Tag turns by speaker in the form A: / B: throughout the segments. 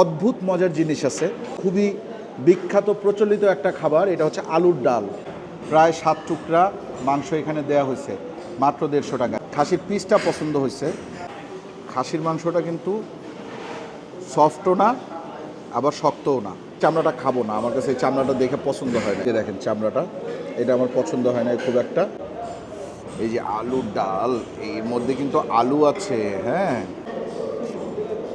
A: অদ্ভুত মজার জিনিস আছে। খুবই বিখ্যাত, প্রচলিত একটা খাবার, এটা হচ্ছে আলুর ডাল। প্রায় সাত টুকরা মাংস এখানে দেয়া হয়েছে, মাত্র দেড়শো টাকা। খাসির পিসটা পছন্দ হয়েছে। খাসির মাংসটা কিন্তু সফটও না, আবার শক্তও না। চামড়াটা খাব না, আমার কাছে এই চামড়াটা দেখে পছন্দ হয় না। দেখেন চামড়াটা, এটা আমার পছন্দ হয় না খুব একটা। এই যে আলুর ডাল, এর মধ্যে কিন্তু আলু আছে হ্যাঁ।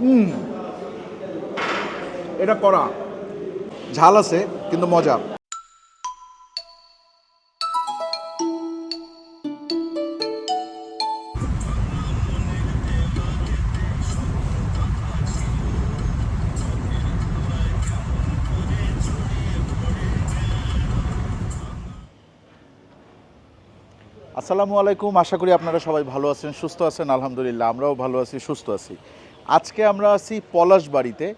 A: হুম। এটা করা ঝাল আছে, কিন্তু মজা। আসসালামু আলাইকুম, আশা করি আপনারা সবাই ভালো আছেন, সুস্থ আছেন, আলহামদুলিল্লাহ, আমরাও ভালো আছি, সুস্থ আছি। আজকে আমরা আছি পলাশবাড়িতে।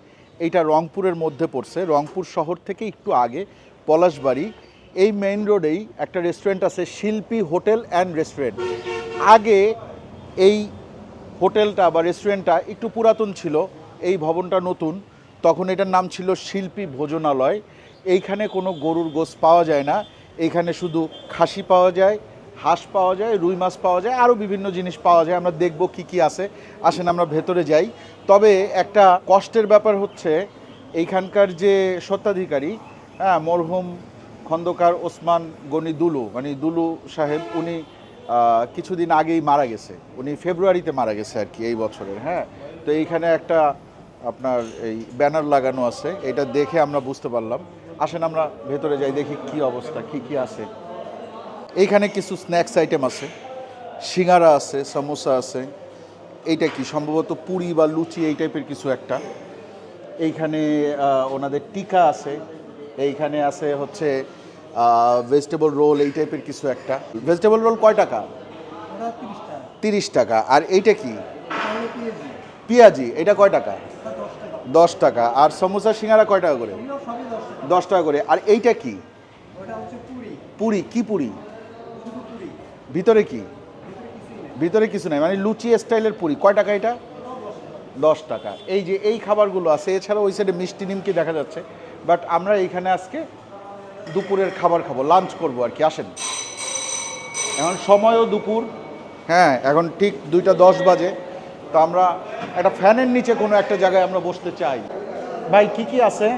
A: এইটা রংপুরের মধ্যে পড়ছে। রংপুর শহর থেকে একটু আগে পলাশবাড়ি। এই মেইন রোডেই একটা রেস্টুরেন্ট আছে, শিল্পী হোটেল অ্যান্ড রেস্টুরেন্ট আগে এই হোটেলটা বা রেস্টুরেন্টটা একটু পুরাতন ছিল, এই ভবনটা নতুন। তখন এটার নাম ছিল শিল্পী ভোজনালয়। এইখানে কোনো গরুর গোস পাওয়া যায় না। এইখানে শুধু খাসি পাওয়া যায় হাঁস পাওয়া যায়, রুই মাছ পাওয়া যায়, আরও বিভিন্ন জিনিস পাওয়া যায়। আমরা দেখব কি কি আছে। আসেন আমরা ভেতরে যাই। তবে একটা কষ্টের ব্যাপার হচ্ছে, এইখানকার যে স্বত্বাধিকারী হ্যাঁ মরহুম খন্দকার ওসমান গনি দুলু মানে দুলু সাহেব, উনি কিছুদিন আগেই মারা গেছে। উনি ফেব্রুয়ারিতে মারা গেছে আর কি এই বছরের হ্যাঁ। তো এইখানে একটা আপনার এই ব্যানার লাগানো আছে, এটা দেখে আমরা বুঝতে পারলাম। আসেন আমরা ভেতরে যাই, দেখি কি অবস্থা, কি কি আছে। এইখানে কিছু স্ন্যাক্স আইটেম আছে। সিঙ্গারা আছে সমোসা আছে। এইটা কি? সম্ভবত পুরি বা লুচি এই টাইপের কিছু একটা। এইখানে ওনাদের টিকা আছে। এইখানে আছে হচ্ছে ভেজিটেবল রোল এই টাইপের কিছু একটা। ভেজিটেবল রোল কয় টাকা? তিরিশ টাকা। আর এইটা কি? পেঁয়াজি। এটা কয় টাকা? দশ টাকা। আর সমোসা সিঙ্গারা কয় টাকা করে? দশ টাকা করে। আর এইটা কি? পুরি। কি পুরি? ভিতরে কি? ভিতরে কিছু নাই মানে লুচি স্টাইলের পুরি। কয় টাকা এটা? দশ টাকা। এই যে এই খাবারগুলো আছে এছাড়া ওই সাইডে মিষ্টি নিমকি দেখা যাচ্ছে। বাট আমরা এইখানে আজকে দুপুরের খাবার খাব, লাঞ্চ করব আর কি, আসেন। এখন সময়ও দুপুর হ্যাঁ এখন ঠিক দুইটা দশ বাজে। তো আমরা একটা ফ্যানের নিচে কোনো একটা জায়গায় আমরা বসতে চাই। ভাই, কি কি আছে?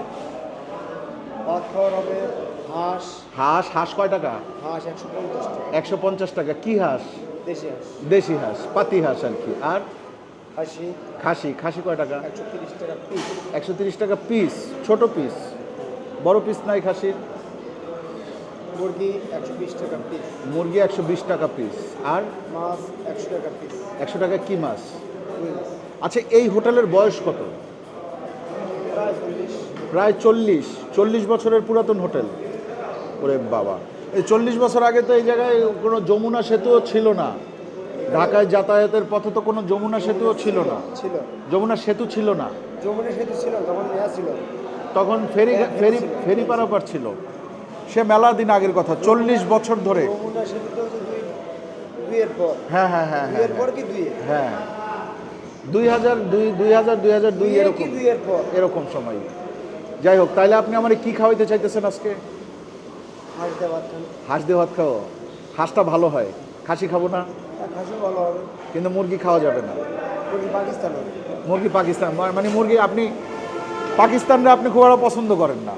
B: খাওয়ার হবে হাঁস।
A: হাঁস হাঁস কয় টাকা?
B: হাঁস একশো পঞ্চাশ টাকা।
A: একশো পঞ্চাশ টাকা। কি হাঁস?
B: দেশি হাঁস।
A: দেশি হাঁস পাতি হাঁস আর কি। আর?
B: খাসি।
A: খাসি। খাসি কয় টাকা?
B: একশো তিরিশ টাকা পিস।
A: একশো তিরিশ টাকা পিস ছোট পিস। বড় পিস নাই খাসির?
B: মুরগি একশো বিশ টাকা পিস।
A: মুরগি একশো বিশ টাকা পিস। আর?
B: মাছ একশো টাকা পিস।
A: একশো টাকা কি মাছ? আচ্ছা এই হোটেলের বয়স কত?
B: প্রায় চল্লিশ।
A: প্রায় চল্লিশ। চল্লিশ বছরের পুরাতন হোটেল। ওরে বাবা। এই চল্লিশ বছর আগে তো এই জায়গায় কোনো যমুনা সেতুও ছিল না। ঢাকায় যাতায়াতের পথে তো কোনো যমুনা সেতুও ছিল না।
B: ছিল।
A: যমুনা সেতু ছিল না।
B: যমুনা সেতু ছিল তখন ছিল।
A: তখন ফেরি
B: হ্যাঁ,
A: ফেরি। ফেরি পারাপার ছিল। সে মেলা দিন আগের কথা চল্লিশ বছর ধরে। হ্যাঁ হ্যাঁ হ্যাঁ হ্যাঁ
B: দুইয়ে
A: হ্যাঁ। দুই হাজার দুই দুই হাজার দুই হাজার দুই এরকম। এরকম সময়। যাই হোক তাইলে আপনি আমার কি খাওয়াইতে চাইতেছেন আজকে?
B: হাঁস
A: দিয়ে ভাত খাও হাঁসটা ভালো হয়? খাসি খাব না?
B: খাসি ভালো হবে।
A: কিন্তু মুরগি খাওয়া যাবে না।
B: মুরগি পাকিস্তান
A: মুরগি পাকিস্তান। মানে মুরগি আপনি পাকিস্তানরা আপনি খুব একটা পছন্দ করেন না।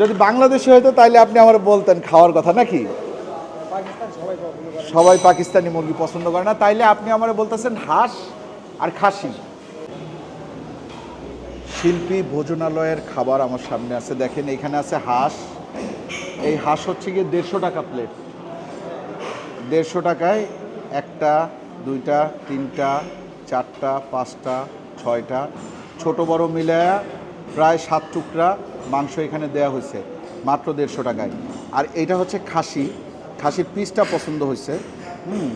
A: যদি বাংলাদেশে হতো তাইলে আপনি আমার বলতেন খাওয়ার কথা নাকি?
B: পাকিস্তান সবাই
A: সবাই পাকিস্তানি মুরগি পছন্দ করে না। তাইলে আপনি আমার বলতেছেন হাঁস আর খাসি। শিল্পী ভোজনালয়ের খাবার আমার সামনে আছে। দেখেন এখানে আছে হাঁস এই হাঁস হচ্ছে গিয়ে দেড়শো টাকা প্লেট দেড়শো টাকায় একটা, দুইটা, তিনটা, চারটা, পাঁচটা, ছয়টা। ছোট বড় মিলায়া প্রায় সাত টুকরা মাংস এখানে দেয়া হয়েছে, মাত্র দেড়শো টাকায়। আর এইটা হচ্ছে খাসি। খাসির পিসটা পছন্দ হয়েছে। হুম,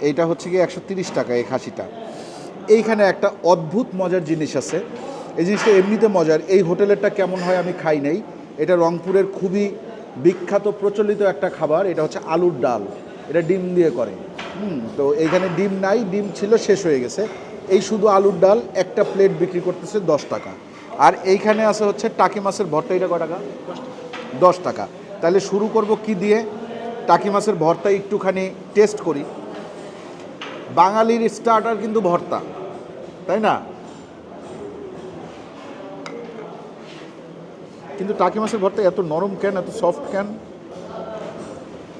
A: এইটা হচ্ছে গিয়ে একশো তিরিশ টাকা এই খাসিটা। এইখানে একটা অদ্ভুত মজার জিনিস আছে। এই জিনিসটা এমনিতে মজার। এই হোটেলেরটা কেমন হয় আমি খাই নাই। এটা রংপুরের খুবই বিখ্যাত প্রচলিত একটা খাবার, এটা হচ্ছে আলুর ডাল। এটা ডিম দিয়ে করে। হুম, তো এইখানে ডিম নাই, ডিম ছিল, শেষ হয়ে গেছে। এই শুধু আলুর ডাল, একটা প্লেট বিক্রি করতেছে দশ টাকা। আর এইখানে আছে হচ্ছে টাকি মাছের ভর্তা, এটা কয় টাকা? দশ টাকা। তাহলে শুরু করব কি দিয়ে? টাকি মাছের ভর্তা একটুখানি টেস্ট করি। বাঙালির স্টার্টার কিন্তু ভর্তা, তাই না? কিন্তু টাকি মাছের ভর্তা এত নরম কেন, এত সফট কেন?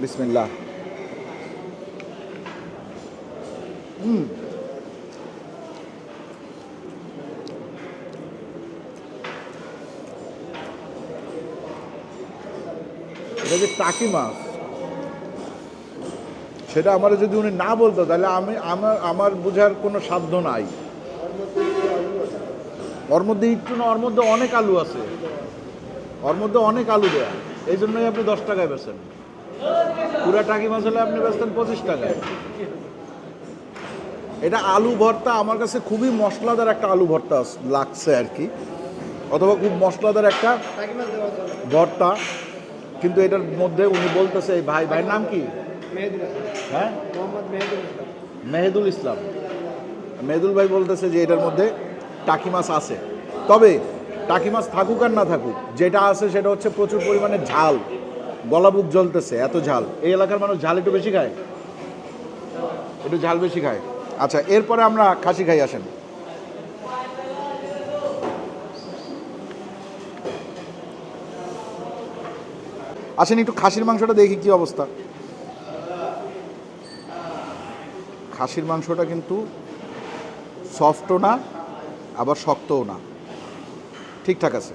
A: বিসমিল্লাহ। হুম। এটা যে টাকি মাছ, সেটা আমার যদি উনি না বলতো, তাহলে আমি, আমার আমার বোঝার কোনো সাধ্য নাই। ওর মধ্যে একটু না, ওর মধ্যে অনেক আলু আছে। ওর মধ্যে অনেক আলু দেয়া। এই জন্যই আপনি দশ টাকায় বেচেন। পুরা টাকি মাছ হলে আপনি বেচতেন পঁচিশ টাকায়। এটা আলু ভর্তা আমার কাছে খুবই মশলাদার একটা আলু ভর্তা লাগছে আর কি। অথবা খুব মশলাদার একটা
B: দেওয়া
A: ভর্তা। কিন্তু এটার মধ্যে উনি বলতেছে এই ভাই ভাইয়ের নাম কি? হ্যাঁ?
B: মেহেদুল ইসলাম।
A: মেহেদুল ভাই বলতেছে যে এটার মধ্যে টাকি মাছ আছে। তবে টাকি মাছ থাকুক আর না থাকুক, যেটা আছে সেটা হচ্ছে প্রচুর পরিমাণে ঝাল। গলাবুক জ্বলতেছে, এত ঝাল। এই এলাকার মানুষ ঝাল একটু বেশি খায়? একটু ঝাল বেশি খায়। আচ্ছা এরপরে আমরা খাসি খাই, আসেন। আসেন, একটু খাসির মাংসটা দেখি কি অবস্থা। খাসির মাংসটা কিন্তু সফটও না, আবার শক্তও না। ঠিকঠাক আছে।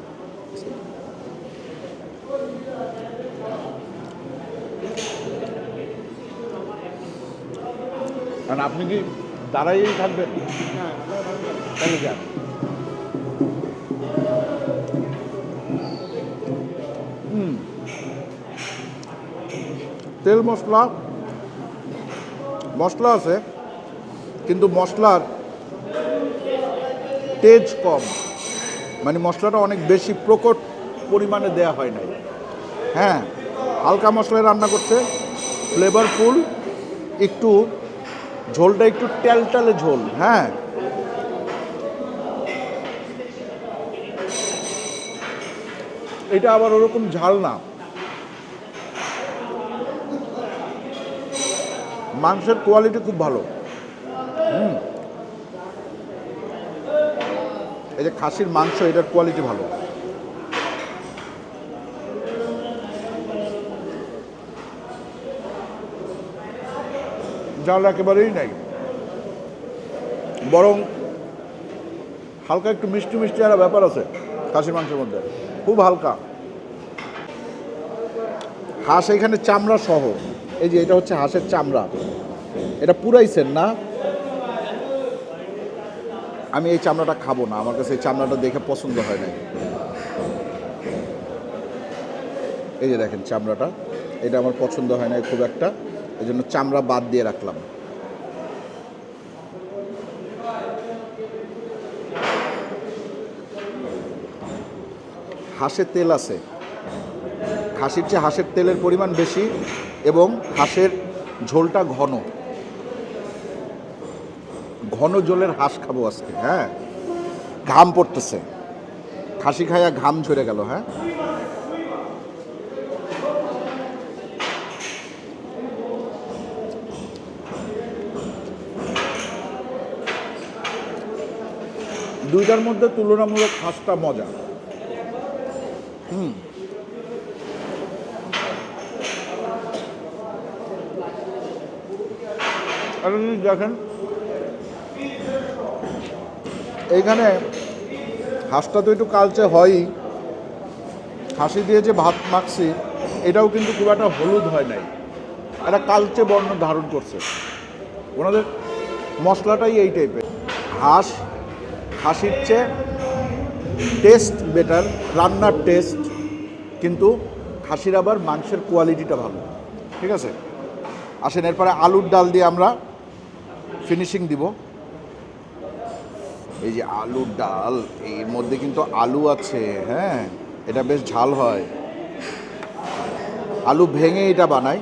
A: কারণ আপনি কি দাঁড়াইয়েই থাকবেন?
B: হ্যাঁ
A: তাহলে যান। তেল মশলা মশলা আছে কিন্তু মশলার তেজ কম। মানে মশলাটা অনেক বেশি প্রকট পরিমাণে দেয়া হয় নাই। হ্যাঁ হালকা মশলায় রান্না করছে ফ্লেভারফুল একটু ঝোলটা একটু টেলটালে ঝোল হ্যাঁ। এটা আবার ওরকম ঝাল না। মাংসের কোয়ালিটি খুব ভালো। হুম। এই যে খাসির মাংস, এটার কোয়ালিটি ভালো। জাল একেবারেই নাই। বরং হালকা একটু মিষ্টি মিষ্টি একটা ব্যাপার আছে খাসির মাংসের মধ্যে। খুব হালকা। হাঁস এখানে চামড়া সহ। এই যে এটা হচ্ছে হাঁসের চামড়া। এটা পুরাইছেন না? আমি এই চামড়াটা খাব না। আমার কাছে এই চামড়াটা দেখে পছন্দ হয় নাই। এই যে দেখেন চামড়াটা। এটা আমার পছন্দ হয় না খুব একটা। এই জন্য চামড়া বাদ দিয়ে রাখলাম। হাঁসের তেল আছে। খাসির চেয়ে হাঁসের তেলের পরিমাণ বেশি এবং হাঁসের ঝোলটা ঘন। ঘন জলের হাঁস খাব আজকে হ্যাঁ? ঘাম পড়তেছে। খাসি খাইয়া ঘাম ঝরে গেল হ্যাঁ? দুইটার মধ্যে তুলনামূলক হাঁসটা মজা। হুম। দেখেন এইখানে হাঁসটা তো একটু কালচে হয়ই। হাসি দিয়ে যে ভাত মাখছি। এটাও কিন্তু খুব একটা হলুদ হয় নাই। একটা কালচে বর্ণ ধারণ করছে। ওনাদের মশলাটাই এই টাইপের হাঁস, হাসির চেয়ে টেস্ট বেটার রান্নার টেস্ট কিন্তু খাসির আবার মাংসের কোয়ালিটিটা ভালো। ঠিক আছে? আসেন, এরপরে আলুর ডাল দিয়ে আমরা ফিনিশিং দিব। এই যে আলুর ডাল, এর মধ্যে কিন্তু আলু আছে হ্যাঁ? এটা বেশ ঝাল হয়। আলু ভেঙে এটা বানাই।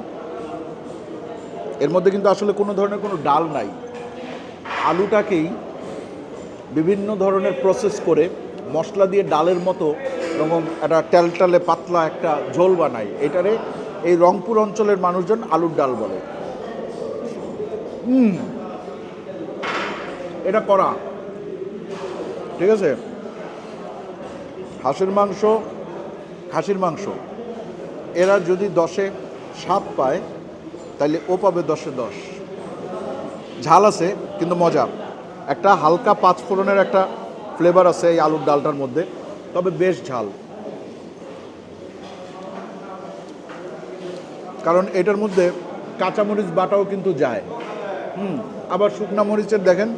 A: এর মধ্যে কিন্তু আসলে কোনো ধরনের কোনো ডাল নাই। আলুটাকেই বিভিন্ন ধরনের প্রসেস করে মশলা দিয়ে ডালের মতো এবং একটা ট্যালটালে পাতলা একটা ঝোল বানায় এটারে এই রংপুর অঞ্চলের মানুষজন আলুর ডাল বলে। এটা করা। ঠিক আছে? হাঁসের মাংস, খাসির মাংস। এরা যদি দশে সাত পায় তাহলে ও পাবে দশে দশ। ঝাল আছে, কিন্তু মজা। একটা হালকা পাঁচ ফোড়নের একটা ফ্লেভার আছে এই আলুর ডালটার মধ্যে, তবে বেশ ঝাল। কারণ এটার মধ্যে কাঁচামরিচ বাটাও কিন্তু যায়। হুম, আবার শুকনা মরিচের দেখেন,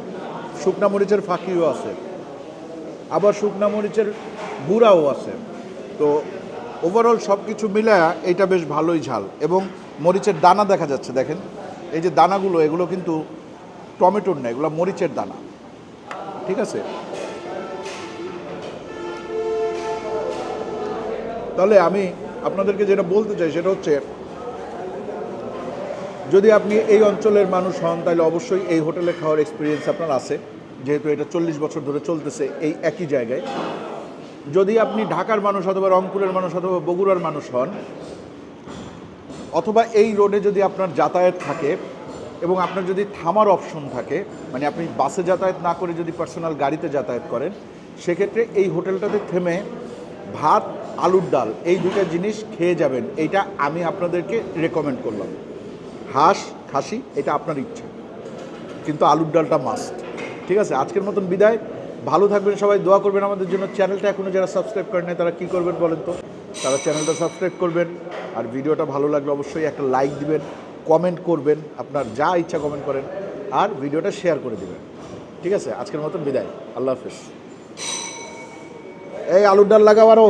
A: শুকনা মরিচের ফাঁকিও আছে। আবার শুকনা মরিচের গুঁড়াও আছে। তো ওভারঅল সব কিছু মিলায়া এটা বেশ ভালোই ঝাল। এবং মরিচের দানা দেখা যাচ্ছে, দেখেন। এই যে দানাগুলো, এগুলো কিন্তু টমেটোর না, এগুলো মরিচের দানা। ঠিক আছে? তাহলে আমি আপনাদেরকে যেটা বলতে চাই, সেটা হচ্ছে, যদি আপনি এই অঞ্চলের মানুষ হন, তাহলে অবশ্যই এই হোটেলে খাওয়ার এক্সপিরিয়েন্স আপনার আছে। যেহেতু এটা চল্লিশ বছর ধরে চলতেছে এই একই জায়গায়, যদি আপনি ঢাকার মানুষ অথবা রংপুরের মানুষ অথবা বগুড়ার মানুষ হন, অথবা এই রোডে যদি আপনার যাতায়াত থাকে এবং আপনার যদি থামার অপশন থাকে মানে আপনি বাসে যাতায়াত না করে যদি পার্সোনাল গাড়িতে যাতায়াত করেন, সেক্ষেত্রে এই হোটেলটাতে থেমে ভাত, আলুর ডাল, এই দুটো জিনিস খেয়ে যাবেন। এইটা আমি আপনাদেরকে রেকমেন্ড করলাম। হাঁস, খাসি, এটা আপনার ইচ্ছা। কিন্তু আলুর ডালটা মাস্ট ঠিক আছে? আজকের মতন বিদায়। ভালো থাকবেন সবাই, দোয়া করবেন আমাদের জন্য। চ্যানেলটা এখনও যারা সাবস্ক্রাইব করেন নাই, তারা কী করবেন বলেন তো? তারা চ্যানেলটা সাবস্ক্রাইব করবেন। আর ভিডিওটা ভালো লাগলে অবশ্যই একটা লাইক দিবেন, কমেন্ট করবেন, আপনার যা ইচ্ছা কমেন্ট করেন, আর ভিডিওটা শেয়ার করে দেবেন। ঠিক আছে? আজকের মতন বিদায়। আল্লাহ হাফেজ। এই আলুর ডাল লাগাও আরও